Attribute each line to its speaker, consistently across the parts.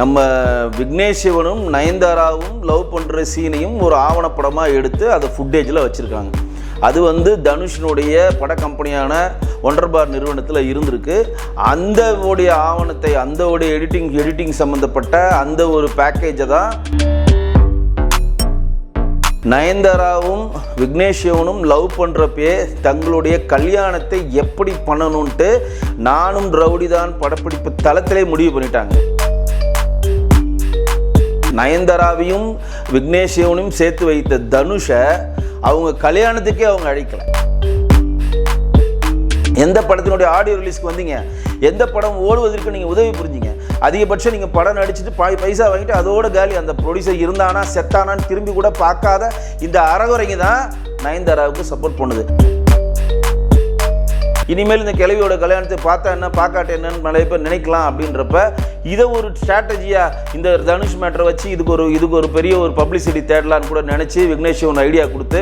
Speaker 1: நம்ம விக்னேஷ் சிவனும் நயன்தாராவும் லவ் பண்ணுற சீனையும் ஒரு ஆவணப்படமாக எடுத்து அதை ஃபுட்டேஜில் வச்சுருக்காங்க. அது வந்து தனுஷினுடைய பட கம்பெனியான ஒண்டர் பார் நிறுவனத்தில் இருந்திருக்கு. அந்த உடைய ஆவணத்தை அந்த உடைய எடிட்டிங் எடிட்டிங் சம்மந்தப்பட்ட அந்த ஒரு பேக்கேஜை தான் நயன்தாராவும் விக்னேஷ் சிவனும் லவ் பண்ணுறப்பே தங்களுடைய கல்யாணத்தை எப்படி பண்ணணுன்ட்டு நானும் ரவுடி தான் படப்பிடிப்பு தளத்திலே முடிவு பண்ணிட்டாங்க. நயன்தாராவையும் விக்னேஷ் சிவனையும் சேர்த்து வைத்த தனுஷை அவங்க கல்யாணத்துக்கே அவங்க அழைக்கல. எந்த படத்தினுடைய ஆடியோ ரிலீஸ்க்கு வந்தீங்க? எந்த படம் ஓடுவதற்கு நீங்கள் உதவி புரிஞ்சிங்க? அதிகபட்சம் நீங்கள் படம் நடிச்சுட்டு பாய் பைசா வாங்கிட்டு அதோட காலி அந்த ப்ரொடியூசர் இருந்தானா செத்தானான்னு திரும்பி கூட பார்க்காத இந்த அறகுறைங்க தான் நயன்தாராவுக்கு சப்போர்ட் பண்ணுது. இனிமேல் இந்த கிழவியோட கல்யாணத்தை பார்த்தா என்ன பார்க்காட்ட என்னன்னு நிறைய பேர் நினைக்கலாம் அப்படின்றப்ப இதை ஒரு ஸ்ட்ராட்டஜியாக இந்த தனுஷ் மேட்டரை வச்சு இதுக்கு ஒரு இதுக்கு ஒரு பெரிய ஒரு பப்ளிசிட்டி தேடலான்னு கூட நினச்சி விக்னேஷ் ஒன்று ஐடியா கொடுத்து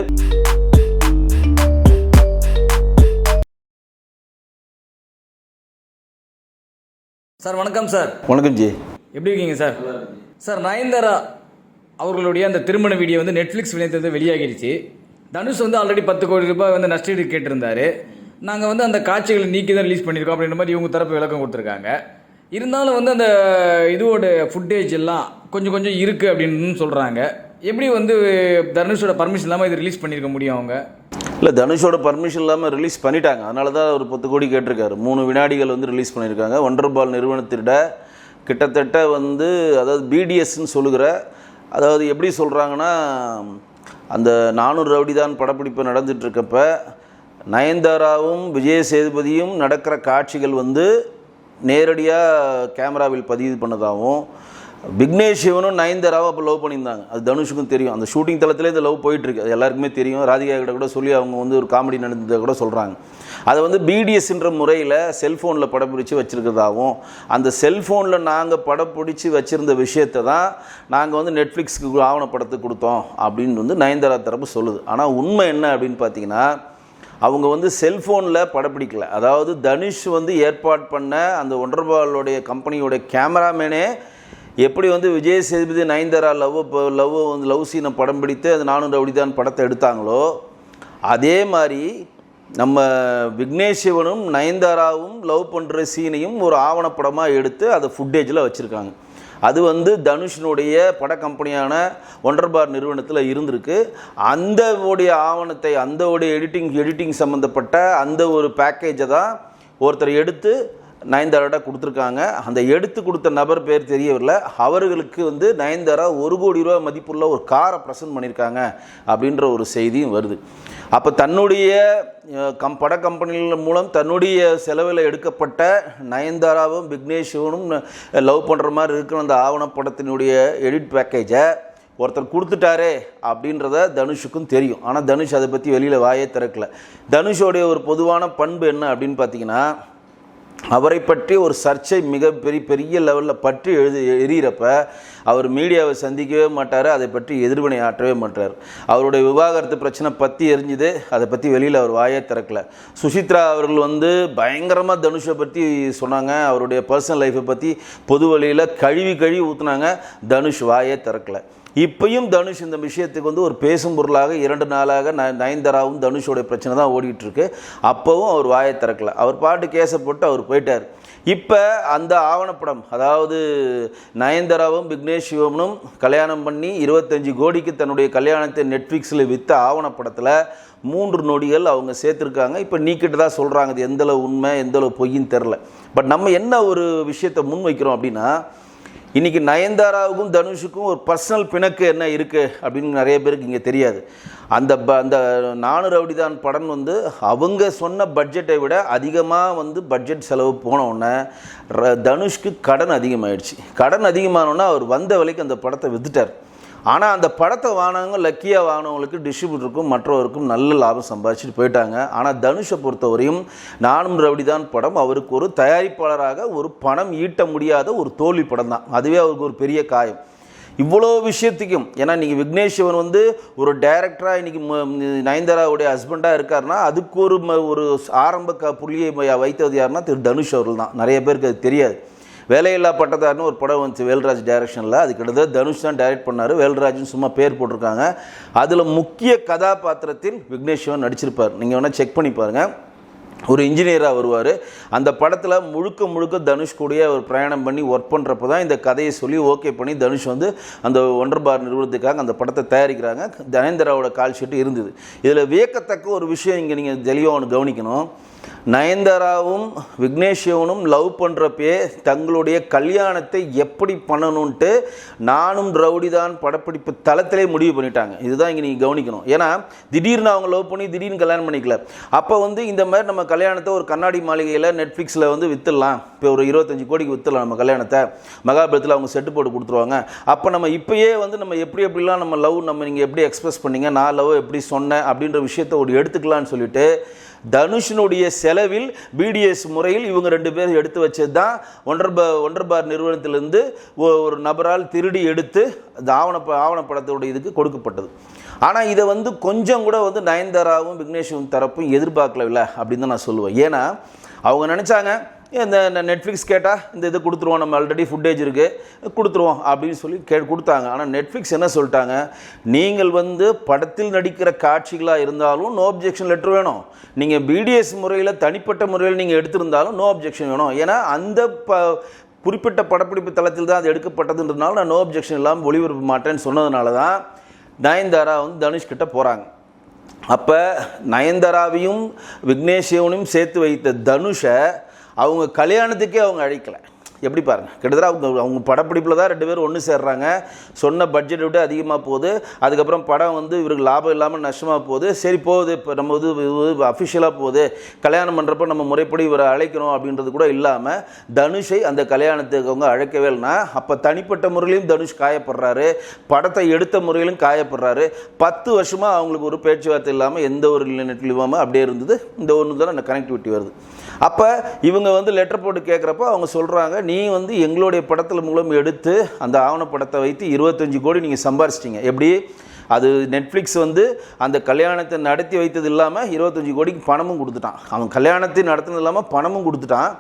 Speaker 2: சார் வணக்கம் சார்.
Speaker 1: வணக்கம் ஜி.
Speaker 2: எப்படி இருக்கீங்க சார்? சார் நயன்தாரா அவர்களுடைய அந்த திருமண வீடியோ வந்து நெட்ஃப்ளிக்ஸ் இணையத்தில் வெளியாகிடுச்சு. தனுஷ் வந்து ஆல்ரெடி பத்து கோடி ரூபாய் வந்து நஷ்டீடு கேட்டிருந்தாரு. நாங்கள் வந்து அந்த காட்சிகளை நீக்கி தான் ரிலீஸ் பண்ணியிருக்கோம் அப்படின்ற மாதிரி இவங்க தரப்பு விளக்கம் கொடுத்துருக்காங்க. இருந்தாலும் வந்து அந்த இதுவோட ஃபுட்டேஜ் எல்லாம் கொஞ்சம் கொஞ்சம் இருக்குது அப்படின்னு சொல்கிறாங்க எப்படி வந்து தனுஷோட பர்மிஷன் இல்லாமல் இது ரிலீஸ் பண்ணியிருக்க முடியும் அவங்க?
Speaker 1: இல்லை தனுஷோட பர்மிஷன் இல்லாமல் ரிலீஸ் பண்ணிட்டாங்க. அதனால தான் ஒரு பத்து கோடி கேட்டிருக்காரு. மூணு வினாடிகள் வந்து ரிலீஸ் பண்ணியிருக்காங்க. ஒண்டர் பால் நிறுவனத்திட கிட்டத்தட்ட வந்து அதாவது பிடிஎஸ்ன்னு சொல்லுகிற அதாவது எப்படி சொல்கிறாங்கன்னா அந்த நானூறு ரவுடி தான் படப்பிடிப்பு நடந்துகிட்ருக்கப்போ நயன்தாராவும் விஜய சேதுபதியும் நடக்கிற காட்சிகள் வந்து நேரடியாக கேமராவில் பதிவு பண்ணதாகவும் விக்னேஷ் சிவனும் நயன்தாராவும் அப்போ லவ் பண்ணியிருந்தாங்க. அது தனுஷுக்கும் தெரியும். அந்த ஷூட்டிங் தளத்திலே இந்த லவ் போயிட்டுருக்கு. அது எல்லாருக்குமே தெரியும். ராதிகா கிட்ட கூட சொல்லி அவங்க வந்து ஒரு காமெடி நடந்ததை கூட சொல்கிறாங்க அதை வந்து பிடிஎஸ்ன்ற முறையில் செல்ஃபோனில் படம் பிடிச்சி வச்சுருக்கிறதாகவும் அந்த செல்ஃபோனில் நாங்கள் படம் பிடிச்சி வச்சுருந்த விஷயத்தை தான் நாங்கள் வந்து நெட்ஃப்ளிக்ஸ்க்கு ஆவணப்படத்தை கொடுத்தோம் அப்படின்னு வந்து நயன்தாரா தரப்பு சொல்லுது. ஆனால் உண்மை என்ன அப்படின்னு பார்த்தீங்கன்னா அவங்க வந்து செல்ஃபோனில் படப்பிடிக்கல. அதாவது தனுஷ் வந்து ஏற்பாடு பண்ண அந்த ஒன்றர்பாலுடைய கம்பெனியோட கேமராமேனே எப்படி வந்து விஜய் சேதுபதி நயன்தாரா லவ் லவ் வந்து லவ் சீனை படம் பிடித்து அது நானும் ரவுடி தான் படத்தை எடுத்தாங்களோ அதே மாதிரி நம்ம விக்னேஷ் சிவனும் நயன்தாராவும் லவ் பண்ணுற சீனையும் ஒரு ஆவணப்படமாக எடுத்து அதை ஃபுட்டேஜில் வச்சுருக்காங்க. அது வந்து தனுஷினுடைய பட கம்பெனியான ஒண்டர் பார் நிறுவனத்தில் இருந்திருக்கு. அந்த உடைய ஆவணத்தை அந்த உடைய எடிட்டிங் எடிட்டிங் சம்மந்தப்பட்ட அந்த ஒரு பேக்கேஜை தான் ஒருத்தர் எடுத்து நயன்தாராட்ட கொடுத்துருக்காங்க. அந்த எடுத்து கொடுத்த நபர் பேர் தெரியவில்லை. அவர்களுக்கு வந்து நயன்தாரா ஒரு கோடி ரூபா மதிப்புள்ள ஒரு காரை ப்ரெசன்ட் பண்ணியிருக்காங்க அப்படின்ற ஒரு செய்தியும் வருது. அப்போ தன்னுடைய கம் பட கம்பெனிகள் மூலம் தன்னுடைய செலவில் எடுக்கப்பட்ட நயன்தாராவும் விக்னேஷ்வனும் லவ் பண்ணுற மாதிரி இருக்கிற அந்த ஆவணப்படத்தினுடைய எடிட் பேக்கேஜை ஒருத்தர் கொடுத்துட்டாரே அப்படின்றத தனுஷுக்கும் தெரியும். ஆனால் தனுஷ் அதை பற்றி வெளியில் வாயே திறக்கல. தனுஷோடைய ஒரு பொதுவான பண்பு என்ன அப்படின்னு பார்த்தீங்கன்னா அவரை பற்றி ஒரு சர்ச்சை மிக பெரிய பெரிய லெவலில் பற்றி எழுதி எரியிறப்ப அவர் மீடியாவை சந்திக்கவே மாட்டார் அதை பற்றி எதிர்வினை ஆற்றவே மாட்டார். அவருடைய விவாகரத்து பிரச்சனை பற்றி எரிஞ்சுது அதை பற்றி வெளியில் அவர் வாயே திறக்கல. சுசித்ரா அவர்கள் வந்து பயங்கரமாக தனுஷை பற்றி சொன்னாங்க அவருடைய பர்சனல் லைஃப்பை பற்றி பொது வழியில் கழுவி கழுவி ஊற்றுனாங்க தனுஷ் வாயே திறக்கலை. இப்பயும் தனுஷ் இந்த விஷயத்துக்கு வந்து ஒரு பேசும் பொருளாக இரண்டு நாளாக ந நயன்தாராவும் தனுஷோடைய பிரச்சனை தான் ஓடிட்டு இருக்கு அப்போவும் அவர் வாயை திறக்கல. அவர் பாட்டு கேஸை போட்டு அவர் போயிட்டார். இப்போ அந்த ஆவணப்படம் அதாவது நயன்தாராவும் விக்னேஷ் சிவனும் கல்யாணம் பண்ணி இருபத்தஞ்சு கோடிக்கு தன்னுடைய கல்யாணத்தை நெட்ஃப்ளிக்ஸில் விற்ற ஆவணப்படத்தில் மூன்று நொடிகள் அவங்க சேர்த்துருக்காங்க. இப்போ நீக்கிட்டு தான் சொல்கிறாங்க அது எந்தளவு உண்மை எந்தளவு பொய்ன்னு தெரில பட் நம்ம என்ன ஒரு விஷயத்தை முன் வைக்கிறோம் அப்படின்னா இன்றைக்கி நயன்தாராவுக்கும் தனுஷுக்கும் ஒரு பர்சனல் பிணக்கு என்ன இருக்குது அப்படின்னு நிறைய பேருக்கு இங்கே தெரியாது. அந்த ப அந்த நானு ரவுடிதான் படம் வந்து அவங்க சொன்ன பட்ஜெட்டை விட அதிகமாக வந்து பட்ஜெட் செலவு போனவுடனே ர- தனுஷ்க்கு கடன் அதிகமாகிடுச்சு கடன் அதிகமானோன்னா அவர் வந்த விலைக்கு அந்த படத்தை வித்துட்டார். ஆனால் அந்த படத்தை வாங்கினவங்க லக்கியாக வாங்கினவங்களுக்கு டிஸ்ட்ரிபியூட்டருக்கும் மற்றவருக்கும் நல்ல லாபம் சம்பாதிச்சுட்டு போயிட்டாங்க. ஆனால் தனுஷை பொறுத்தவரையும் நானும் ரவுடி தான் படம் அவருக்கு ஒரு தயாரிப்பாளராக ஒரு பணம் ஈட்ட முடியாத ஒரு தோல்வி படம் தான். அதுவே அவருக்கு ஒரு பெரிய காயம். இவ்வளோ விஷயத்துக்கும் ஏன்னா நீங்கள் விக்னேஷ் சிவன் வந்து ஒரு டைரக்டராக இன்றைக்கி நயன்தாராவுடைய ஹஸ்பண்டாக இருக்காருன்னா அதுக்கு ஒரு ம- ஒரு ஆரம்ப க புள்ளியை வைத்தது யாருன்னா திரு தனுஷ் அவர்கள் தான். நிறைய பேருக்கு அது தெரியாது. வேலையில்லா பட்டதார்னு ஒரு படம் வந்துச்சு வேல்ராஜ் டைரக்ஷனில் அது கிட்டத்தட்ட தனுஷ் தான் டைரக்ட் பண்ணார். வேல்ராஜ்னு சும்மா பேர் போட்டிருக்காங்க. அதில் முக்கிய கதாபாத்திரத்தில் விக்னேஷ் சிவன் நடிச்சிருப்பார். நீங்கள் வேணால் செக் பண்ணி பாருங்கள் ஒரு இன்ஜினியராக வருவார். அந்த படத்தில் முழுக்க முழுக்க தனுஷ் கூடயே அவர் பிரயாணம் பண்ணி ஒர்க் பண்ணுறப்ப தான் இந்த கதையை சொல்லி ஓகே பண்ணி தனுஷ் வந்து அந்த ஒன்றர் பார் நிறுவனத்துக்காக அந்த படத்தை தயாரிக்கிறாங்க. தனேந்திராவோட கால் ஷீட்டு இருந்தது. இதில் வியக்கத்தக்க ஒரு விஷயம் இங்கே நீங்கள் தெளிவாக ஒன்று கவனிக்கணும். நயன்தாராவும் விக்னேஷ்வனும் லவ் பண்ணுறப்பே தங்களுடைய கல்யாணத்தை எப்படி பண்ணணுன்ட்டு நானும் ரவுடி தான் படப்பிடிப்பு தளத்திலே முடிவு பண்ணிட்டாங்க. இதுதான் இங்கே நீங்கள் கவனிக்கணும். ஏன்னா திடீர்னு அவங்க லவ் பண்ணி திடீர்னு கல்யாணம் பண்ணிக்கல. அப்போ வந்து இந்த மாதிரி நம்ம கல்யாணத்தை ஒரு கண்ணாடி மாளிகையில் நெட்ஃப்ளிக்ஸில் வந்து விற்றுடலாம் இப்போ ஒரு இருபத்தஞ்சி கோடிக்கு விற்றுலாம் நம்ம கல்யாணத்தை. மகாபலத்தில் அவங்க செட்டு போட்டு கொடுத்துருவாங்க. அப்போ நம்ம இப்பயே வந்து நம்ம எப்படி எப்படிலாம் நம்ம லவ் நம்ம நீங்கள் எப்படி எக்ஸ்பிரஸ் பண்ணீங்க? நான் லவ் எப்படி சொன்னேன்? அப்படின்ற விஷயத்தை ஒரு எடுத்துக்கலான்னு சொல்லிட்டு தனுஷினுடைய செலவில் பிடிஎஸ் முறையில் இவங்க ரெண்டு பேரும் எடுத்து வச்சது தான் ஒன்றர் பா ஒன்றர் பார் நிறுவனத்திலிருந்து ஒ- ஒரு நபரால் திருடி எடுத்து அந்த ஆவண ஆவணப்படத்தோட இதுக்கு கொடுக்கப்பட்டது. ஆனால் இதை வந்து கொஞ்சம் கூட வந்து நயன்தாராவும் விக்னேஷும் தரப்பும் எதிர்பார்க்கலவில்லை அப்படின்னு தான் நான் சொல்லுவேன். ஏன்னா அவங்க நினச்சாங்க இந்த நெட்ஃப்ளிக்ஸ் கேட்டால் இந்த இது கொடுத்துருவோம் நம்ம ஆல்ரெடி ஃபுட்டேஜ் இருக்குது கொடுத்துருவோம் அப்படின்னு சொல்லி கே கொடுத்தாங்க. ஆனால் நெட்ஃப்ளிக்ஸ் என்ன சொல்லிட்டாங்க? நீங்கள் வந்து படத்தில் நடிக்கிற காட்சிகளாக இருந்தாலும் நோ அப்ஜெக்ஷன் லெட்டர் வேணும். நீங்கள் பிடிஎஸ் முறையில் தனிப்பட்ட முறையில் நீங்கள் எடுத்திருந்தாலும் நோ அப்ஜெக்ஷன் வேணும். ஏன்னா அந்த ப குறிப்பிட்ட படப்பிடிப்பு தளத்தில் தான் அது எடுக்கப்பட்டதுன்றதுனால நான் நோ அப்ஜெக்ஷன் இல்லாமல் ஒளிபரப்ப மாட்டேன்னு சொன்னதுனால தான் நயன்தாரா வந்து தனுஷ்கிட்ட போகிறாங்க அப்போ நயன்தாராவையும் விக்னேஷ் சேர்த்து வைத்த தனுஷை அவங்க கல்யாணத்துக்கே அவங்க அழைக்கலை. எப்படி பாருங்கள் கிட்டத்தட்ட அவங்க அவங்க படப்பிடிப்பில் தான் ரெண்டு பேரும் ஒன்று சேர்றாங்க. சொன்ன பட்ஜெட்டை விட அதிகமாக போகுது. அதுக்கப்புறம் படம் வந்து இவருக்கு லாபம் இல்லாமல் நஷ்டமாக போகுது. சரி போகுது. இப்போ நம்ம இது அஃபிஷியலாக போகுது. கல்யாணம் பண்ணுறப்ப நம்ம முறைப்படி இவரை அழைக்கணும் அப்படின்றது கூட இல்லாமல் தனுஷை அந்த கல்யாணத்துக்கு அவங்க அழைக்கவே இல்லைனா அப்போ தனிப்பட்ட முறையிலும் தனுஷ் காயப்படுறாரு. படத்தை எடுத்த முறையிலும் காயப்படுறாரு. பத்து வருஷமாக அவங்களுக்கு ஒரு பேச்சுவார்த்தை இல்லாமல் எந்த ஒரு நெட்லையும் இல்லாமல் அப்படியே இருந்தது. இந்த ஒன்று தான் அந்த கனெக்டிவிட்டி வருது. அப்போ இவங்க வந்து லெட்டர் போட்டு கேட்குறப்போ அவங்க சொல்கிறாங்க நீ வந்து எங்களுடைய படத்தில் மூலம் எடுத்து அந்த ஆவணப்படத்தை வைத்து இருபத்தஞ்சி கோடி நீங்கள் சம்பாரிச்சிட்டிங்க. எப்படி? அது நெட்ஃப்ளிக்ஸ் வந்து அந்த கல்யாணத்தை நடத்தி வைத்தது இல்லாமல் இருபத்தஞ்சி கோடிக்கு பணமும் கொடுத்துட்டான். அவன் கல்யாணத்தை நடத்தினது இல்லாமல் பணமும் கொடுத்துட்டான்.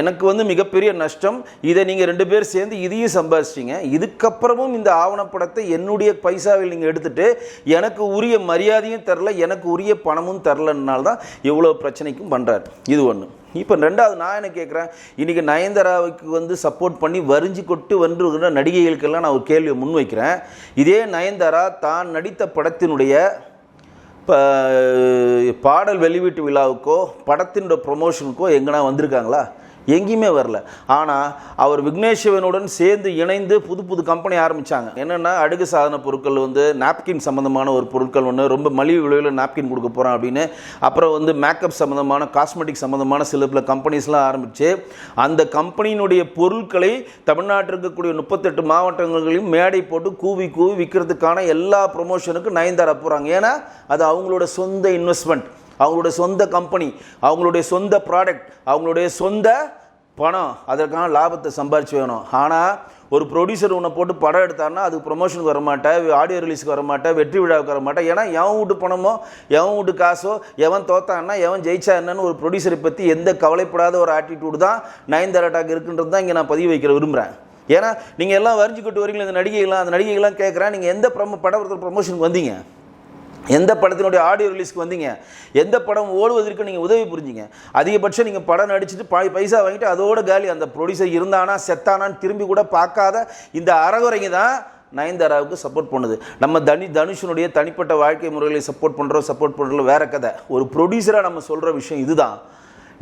Speaker 1: எனக்கு வந்து மிகப்பெரிய நஷ்டம். இதை நீங்கள் ரெண்டு பேர் சேர்ந்து இதையும் சம்பாதிச்சிட்டிங்க. இதுக்கப்புறமும் இந்த ஆவணப்படத்தை என்னுடைய பைசாவில் நீங்கள் எடுத்துகிட்டு எனக்கு உரிய மரியாதையும் தரல எனக்கு உரிய பணமும் தரலன்னால தான் இவ்வளோ பிரச்சனைக்கும் பண்ணுறாரு இது ஒன்று இப்போ ரெண்டாவது நான் என்ன கேட்குறேன் இன்றைக்கி நயன்தாராவுக்கு வந்து சப்போர்ட் பண்ணி வரிஞ்சு கொட்டு வந்துருக்கிற நடிகைகளுக்கெல்லாம் நான் ஒரு கேள்வியை முன்வைக்கிறேன். இதே நயன்தாரா தான் நடித்த படத்தினுடைய இப்போ பாடல் வெளியீட்டு விழாவுக்கோ படத்தினோட ப்ரொமோஷனுக்கோ எங்கனா வந்திருக்காங்களா? எங்கேயுமே வரல. ஆனால் அவர் விக்னேஷ்வனுடன் சேர்ந்து இணைந்து புது புது கம்பெனி ஆரம்பித்தாங்க என்னென்னா அடுக்கு சாதன பொருட்கள் வந்து நாப்கின் சம்மந்தமான ஒரு பொருட்கள் ஒன்று ரொம்ப மலிவு விலையில் நாப்கின் கொடுக்க போகிறோம் அப்படின்னு. அப்புறம் வந்து மேக்கப் சம்மந்தமான காஸ்மெட்டிக் சம்மந்தமான சில பல கம்பெனிஸ்லாம் ஆரம்பித்து அந்த கம்பெனியினுடைய பொருட்களை தமிழ்நாட்டில் இருக்கக்கூடிய முப்பத்தெட்டு மாவட்டங்களையும் மேடை போட்டு கூவி கூவி விற்கிறதுக்கான எல்லா ப்ரொமோஷனுக்கும் நயன்தாரா போகிறாங்க ஏன்னா அது அவங்களோட சொந்த இன்வெஸ்ட்மெண்ட் அவங்களுடைய சொந்த கம்பெனி அவங்களுடைய சொந்த ப்ராடக்ட் அவங்களுடைய சொந்த பணம் அதற்கான லாபத்தை சம்பாரிச்சு வேணும். ஆனால் ஒரு ப்ரொடியூசர் உன்னை போட்டு படம் எடுத்தாருன்னா அதுக்கு ப்ரொமோஷனுக்கு வர மாட்டேன் ஆடியோ ரிலீஸ்க்கு வர மாட்டேன் வெற்றி விழாவுக்கு வரமாட்டேன் ஏன்னா எவன் வீட்டு பணமோ எவன் வீட்டு காசோ எவன் தோத்தான்னா எவன் ஜெயிச்சா என்னன்னு ஒரு ப்ரொடியூசரை பற்றி எந்த கவலைப்படாத ஒரு ஆட்டிடியூடு தான் நயன்தாராட்டாக்கு இருக்குன்றது தான் இங்கே நான் பதிவு வைக்கிற விரும்புகிறேன் ஏன்னா நீங்கள் எல்லாம் வரிஞ்சுக்கிட்டு வரீங்களா இந்த நடிகைகள்லாம் அந்த நடிகைகள்லாம் கேட்குறேன் நீங்கள் எந்த ப்ரமோ படத்தில் ப்ரொமோஷனுக்கு வந்தீங்க. எந்த படத்தினுடைய ஆடியோ ரிலீஸ்க்கு வந்தீங்க? எந்த படம் ஓடுவதற்கு நீங்கள் உதவி புரிஞ்சிங்க? அதிகபட்சம் நீங்கள் படம் நடிச்சுட்டு பாய் பைசா வாங்கிட்டு அதோட காலி அந்த ப்ரொடியூசர் இருந்தானா செத்தானான்னு திரும்பி கூட பார்க்காத இந்த அறகுறைங்க தான் நயன்தாராவுக்கு சப்போர்ட் பண்ணுது. நம்ம தனி தனுஷனுடைய தனிப்பட்ட வாழ்க்கை முறைகளை சப்போர்ட் பண்ணுறோம் சப்போர்ட் பண்ணுறோம் வேற கதை. ஒரு ப்ரொடியூசராக நம்ம சொல்கிற விஷயம் இதுதான்.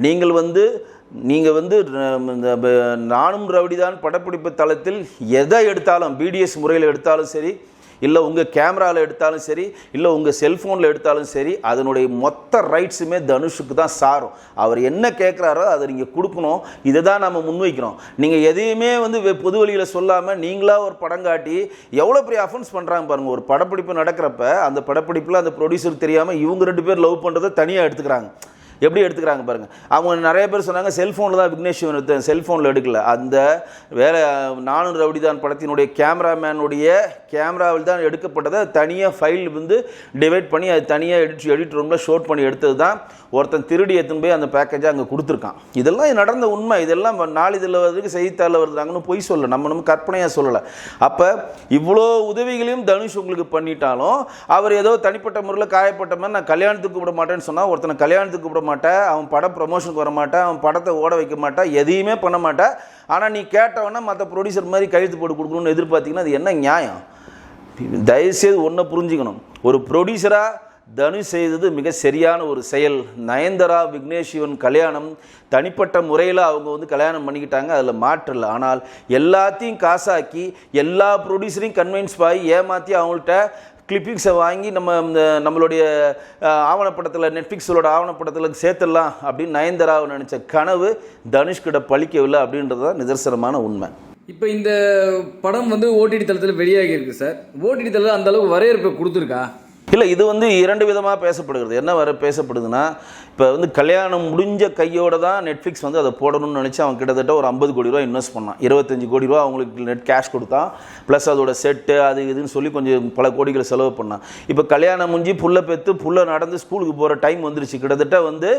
Speaker 1: நீங்கள் வந்து நீங்கள் வந்து இந்த நானும் ரவுடிதான் படப்பிடிப்பு தளத்தில் எதை எடுத்தாலும் பிடிஎஸ் முறையில் எடுத்தாலும் சரி இல்லை உங்கள் கேமராவில் எடுத்தாலும் சரி இல்லை உங்கள் செல்ஃபோனில் எடுத்தாலும் சரி அதனுடைய மொத்த ரைட்ஸுமே தனுஷுக்கு தான் சாரும். அவர் என்ன கேட்குறாரோ அதை நீங்கள் கொடுக்கணும். இதை தான் நம்ம முன்வைக்கிறோம். நீங்கள் எதையுமே வந்து வெ- பொது வழியில் சொல்லாமல் நீங்களாக ஒரு படம் காட்டி எவ்வளோ பெரிய அஃபென்ஸ் பண்ணுறாங்க பாருங்கள் ஒரு படப்பிடிப்பு நடக்கிறப்ப அந்த படப்பிடிப்பில் அந்த ப்ரொடியூசர் தெரியாமல் இவங்க ரெண்டு பேர் லவ் பண்ணுறதை தனியாக எடுத்துக்கிறாங்க. எப்படி எடுத்துக்கிறாங்க பாருங்கள் அவங்க நிறைய பேர் சொன்னாங்க செல்ஃபோனில் தான் விக்னேஷ் சிவன் எடுத்தேன். செல்ஃபோனில் எடுக்கல. அந்த வேலை நானும் ரவுடிதான் படத்தினுடைய கேமராமேனுடைய கேமராவில் தான் எடுக்கப்பட்டதை தனியாக ஃபைல் வந்து டிவைட் பண்ணி அது தனியாக எடிட் எடிட் ரூமில் ஷோட் பண்ணி எடுத்தது தான் ஒருத்தன் திருடி எடுத்துன்னு போய் அந்த பேக்கேஜை அங்கே கொடுத்துருக்கான். இதெல்லாம் நடந்த உண்மை. இதெல்லாம் நாளிதழில் வர்றதுக்கு செய்தித்தாளில் வருதுறாங்கன்னு பொய் சொல்லலை. நம்ம நம்ம கற்பனையாக சொல்லலை. அப்போ இவ்வளோ உதவிகளையும் தனுஷ் உங்களுக்கு பண்ணிட்டாலும் அவர் ஏதோ தனிப்பட்ட முறையில் காயப்பட்ட மாதிரி நான் கல்யாணத்துக்கு கூப்பிட மாட்டேன்னு சொன்னால் ஒருத்தனை கல்யாணத்துக்கு கூப்பிட மாட்டேன் அவன் படம் ப்ரொமோஷனுக்கு வர மாட்டேன் அவன் படத்தை ஓட வைக்க மாட்டேன் எதையுமே பண்ண மாட்டேன் ஆனால் நீ கேட்டவொன்னே மற்ற ப்ரொடியூசர் மாதிரி கையெழுத்து போட்டு கொடுக்கணும்னு எதிர்பார்த்தீங்கன்னா அது என்ன நியாயம்? தயவுசெய்து ஒன்றை புரிஞ்சுக்கணும். ஒரு ப்ரொடியூசராக தனுஷ் செய்தது மிக சரியான ஒரு செயல். நயன்தரா விக்னேஷ் சிவன் கல்யாணம். தனிப்பட்ட முறையில் அவங்க வந்து கல்யாணம் பண்ணிக்கிட்டாங்க. அதில் மாற்றல ஆனால் எல்லாத்தையும் காசாக்கி எல்லா ப்ரொடியூசரையும் கன்வின்ஸ் ஆகி ஏமாற்றி அவங்கள்ட்ட கிளிப்பிங்ஸை வாங்கி நம்ம இந்த நம்மளுடைய ஆவணப்படத்தில் நெட்ஃப்ளிக்ஸோட ஆவணப்படத்தில் சேர்த்துடலாம் அப்படின்னு நயன்தராவை நினச்ச கனவு தனுஷ்கிட்ட பழிக்கவில்லை அப்படின்றது தான் நிதர்சனமான உண்மை.
Speaker 2: இப்போ இந்த படம் வந்து ஓடிடி தளத்தில் வெளியாகியிருக்கு சார். ஓடிடி தளத்தில் அந்தளவுக்கு வரவேற்பை கொடுத்துருக்கா?
Speaker 1: இல்லை இது வந்து இரண்டு விதமாக பேசப்படுகிறது. என்ன வர பேசப்படுதுன்னா இப்போ வந்து கல்யாணம் முடிஞ்ச கையோட தான் நெட்ஃப்ளிக்ஸ் வந்து அதை போடணும்னு நினச்சி அவன் கிட்டத்தட்ட ஒரு ஐம்பது கோடி ரூபா இன்வெஸ்ட் பண்ணான். இருபத்தஞ்சு கோடி ரூபா அவங்களுக்கு நெட் கேஷ் கொடுத்தான். ப்ளஸ் அதோட செட்டு அது இதுன்னு சொல்லி கொஞ்சம் பல கோடிகளை செலவு பண்ணான். இப்போ கல்யாணம் முடிஞ்சு புள்ள பெற்று புள்ள நடந்து ஸ்கூலுக்கு போகிற டைம் வந்துருச்சு. கிட்டத்தட்ட வந்து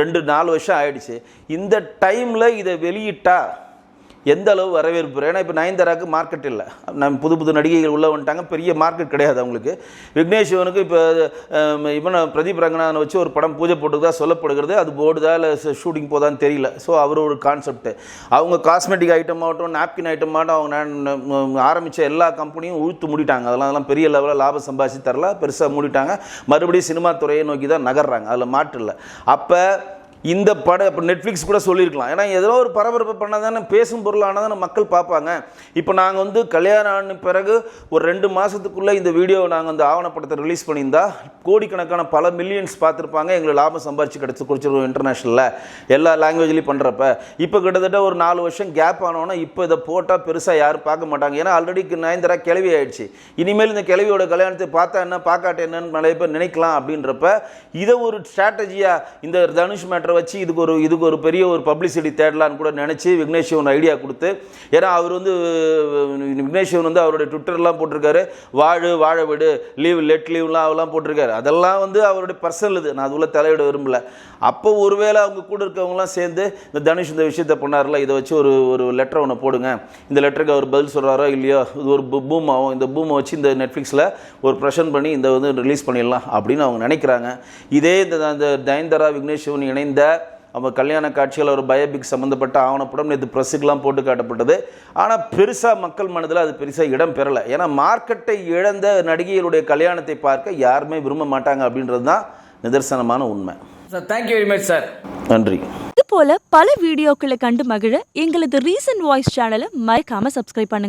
Speaker 1: ரெண்டு நாலு வருஷம் ஆயிடுச்சு. இந்த டைமில் இதை வெளியிட்டால் எந்த அளவு வரவேற்பு ஏன்னா இப்போ நயன்தாராக்கு மார்க்கெட் இல்லை. நம்ம புது புது நடிகைகள் உள்ள வந்துட்டாங்க. பெரிய மார்க்கெட் கிடையாது அவங்களுக்கு. விக்னேஷ் சிவனுக்கு இப்போ இவனை பிரதீப் ரங்கநாதனை வச்சு ஒரு படம் பூஜை போட்டுதான் சொல்லப்படுகிறது. அது போடுதா இல்லை ஷூட்டிங் போதான்னு தெரியல. ஸோ அவர் ஒரு கான்செப்ட் அவங்க காஸ்மெட்டிக் ஐட்டம் ஆகட்டும் நாப்கின் ஐட்டம் ஆகட்டும் அவங்க ஆரம்பித்த எல்லா கம்பெனியும் உழுத்து மூடிட்டாங்க. அதெல்லாம் அதெல்லாம் பெரிய லெவலில் லாபம் சம்பாதிச்சு தரல. பெருசாக மூடிட்டாங்க. மறுபடியும் சினிமா துறையை நோக்கி தான் நகர்றாங்க. அதில் மாற்று இல்லை. அப்போ இந்த படம் இப்போ நெட்ஃப்ளிக்ஸ் கூட சொல்லியிருக்கலாம். ஏன்னா ஏதோ ஒரு பரபரப்பு பண்ணால் தானே பேசும் பொருளானால் தானே மக்கள் பார்ப்பாங்க. இப்போ நாங்கள் வந்து கல்யாணம் ஆன பிறகு ஒரு ரெண்டு மாதத்துக்குள்ளே இந்த வீடியோ நாங்கள் வந்து ஆவணப்படத்தை ரிலீஸ் பண்ணியிருந்தா கோடிக்கணக்கான பல மில்லியன்ஸ் பார்த்துருப்பாங்க. எங்களுக்கு லாபம் சம்பாரிச்சு கிடச்சி குடிச்சிருவோம் இன்டர்நேஷ்னலில் எல்லா லாங்குவேஜ்லேயும் பண்ணுறப்ப இப்போ கிட்டத்தட்ட ஒரு நாலு வருஷம் கேப் ஆனோன்னா இப்போ இதை போட்டால் பெருசாக யாரும் பார்க்க மாட்டாங்க. ஏன்னா ஆல்ரெடி நயன்தரா கிளவி ஆயிடுச்சு. இனிமேல் இந்த கிளவியோட கல்யாணத்தை பார்த்தா என்ன பார்க்காட்ட என்னன்னு நிறைய பேர் நினைக்கலாம் அப்படின்றப்ப இதை ஒரு ஸ்ட்ராட்டஜியாக இந்த தனுஷ் மேட்டரை வச்சு இதுக்கு ஒரு இதுக்கு ஒரு பெரிய ஒரு பப்ளிசிட்டி தேடலான்னு கூட நினச்சி விக்னேஷ் சிவன் ஐடியா கொடுத்து ஏன்னா அவர் வந்து விக்னேஷ் சிவன் வந்து அவருடைய ட்விட்டர்லாம் போட்டிருக்காரு. வாழு வாழ விடு லீவ் லெட் லீவ்லாம் அவெல்லாம் போட்டிருக்காரு. அதெல்லாம் வந்து அவருடைய பர்சனல் இது. நான் அதுக்குள்ள தலையிட விரும்பல. அப்போ ஒருவேளை அவங்க கூட இருக்கவங்களாம் சேர்ந்து இந்த தனுஷ் இந்த விஷயத்த பண்ணார்ல இதை வச்சு ஒரு ஒரு லெட்டர் ஒன்று போடுங்க. இந்த லெட்டருக்கு அவர் பதில் சொல்கிறாரோ இல்லையோ இது ஒரு பூம் ஆகும். இந்த பூமை வச்சு இந்த நெட்ஃப்ளிக்ஸில் ஒரு ப்ரெஷன் பண்ணி இந்த வந்து ரிலீஸ் பண்ணிடலாம் அப்படின்னு அவங்க நினைக்கிறாங்க. இதே இந்த அந்த தயன்தரா விக்னேஷ் சிவன் இணைந்த அவங்க கல்யாண காட்சிகள் ஒரு பயோபிக் சம்மந்தப்பட்ட ஆவணப்படம் நேற்று ப்ரெஸ்ஸுக்கெலாம் போட்டு காட்டப்பட்டது. ஆனால் பெருசாக மக்கள் மனதில் அது பெருசாக இடம் பெறலை. ஏன்னா மார்க்கெட்டை இழந்த நடிகைகளுடைய கல்யாணத்தை பார்க்க யாருமே விரும்ப மாட்டாங்க அப்படின்றது தான் நிதர்சனமான உண்மை.
Speaker 2: Sir thank you very much sir
Speaker 1: நன்றி.
Speaker 3: இது போல பல வீடியோக்களை கண்டு மகிழ எங்களது ரீசன்ட் வாய்ஸ் சேனலை மறக்காம சப்ஸ்கிரைப் பண்ணுங்க.